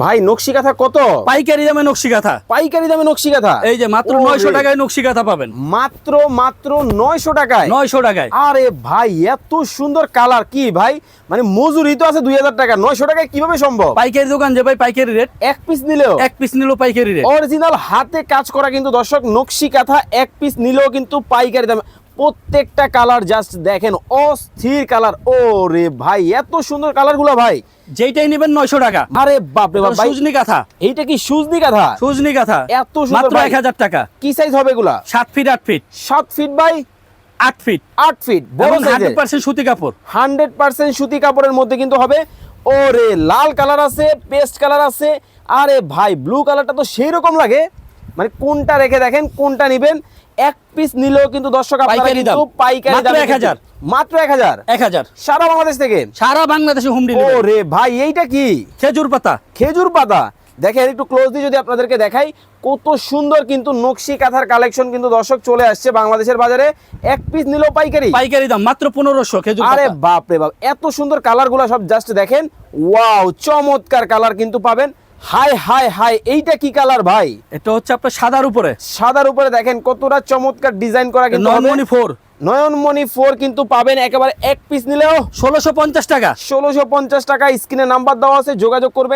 ভাই নকশি কাঁথা কত? পাইকারি দামে নকশি কাঁথা পাইকারি দামে নকশি কাঁথা এই যে মাত্র ওরে। নয়শো টাকায় নকশি কাঁথা পাবেন। মাত্র মাত্র নয়শো টাকায়? নয়শো টাকায়। আরে ভাই এত সুন্দর কালার কি ভাই? মানে মজুরি তো আছে দুই হাজার টাকা। নয়শো টাকায় কীভাবে সম্ভব? পাইকারি দোকান যে ভাই পাইকারি রেট। এক পিস নিলেও? এক পিস নিল পাইকারি রেট। অরিজিনাল হাতে কাজ করা কিন্তু দর্শক নকশি কাঁথা এক পিস নিলেও কিন্তু পাইকারি দামে। প্রত্যেকটা কালার জাস্ট দেখেন অস্থির কালার ও রে ভাই এত সুন্দর কালারগুলো ভাই। যেইটাই নেবেন নয়শো টাকা। আরে বাপরে বাপ সুজনি কাঁথা এইটা কি সুজনি কাঁথা সুজনি কাঁথা এত সুন্দর মাত্র এক হাজার টাকা। কি সাইজ হবে এগুলা? সাত ফিট আট ফিট সাত ফিট বাই আট ফিট আট ফিট হান্ড্রেড পার্সেন্ট সুতি কাপড়। হান্ড্রেড পার্সেন্ট সুতি কাপড়ের মধ্যে কিন্তু হবে। ওরে লাল কালার আছে পেস্ট কালার আছে। আরে ভাই ব্লু কালারটা তো সেই রকম লাগে। মানে কোনটা রেখে দেখেন কোনটা নিবেন এক পিস নিলেও কিন্তু দর্শক পাইকারি দাম। পাইকারি মাত্র দামে 1000 মাত্র এক হাজার? এক হাজার। সারা বাংলাদেশ থেকে? সারা বাংলাদেশে হোম ডেলিভারি রে ভাই এইটা কি? খেজুর পাতা। খেজুর পাতা। দেখেন একটু ক্লোজলি যদি আপনাদেরকে দেখাই কত সুন্দর কিন্তু নকশি কাঁথার কালেকশন কিন্তু দর্শক চলে আসছে বাংলাদেশের বাজারে। এক পিস নিলেও পাইকারি। পাইকারি দাম মাত্র পনেরোশো খেজুর আরে বাপ রে বাপ এত সুন্দর কালারগুলা সব জাস্ট দেখেন। ওয়াও চমৎকার কালার কিন্তু পাবেন। হাই হাই হাই এইটা কি কালার ভাই? এটা হচ্ছে আপনার সাদার উপরে। সাদার উপরে দেখেন কতটা চমৎকার ডিজাইন করা কিন্তু। নয়নমণি ফোর। নয়নমণি ফোর কিন্তু পাবেন একেবারে এক পিস নিলেও ষোলোশো পঞ্চাশ টাকা। ষোলোশো পঞ্চাশ টাকা স্ক্রিনে নাম্বার দেওয়া আছে যোগাযোগ করবেন।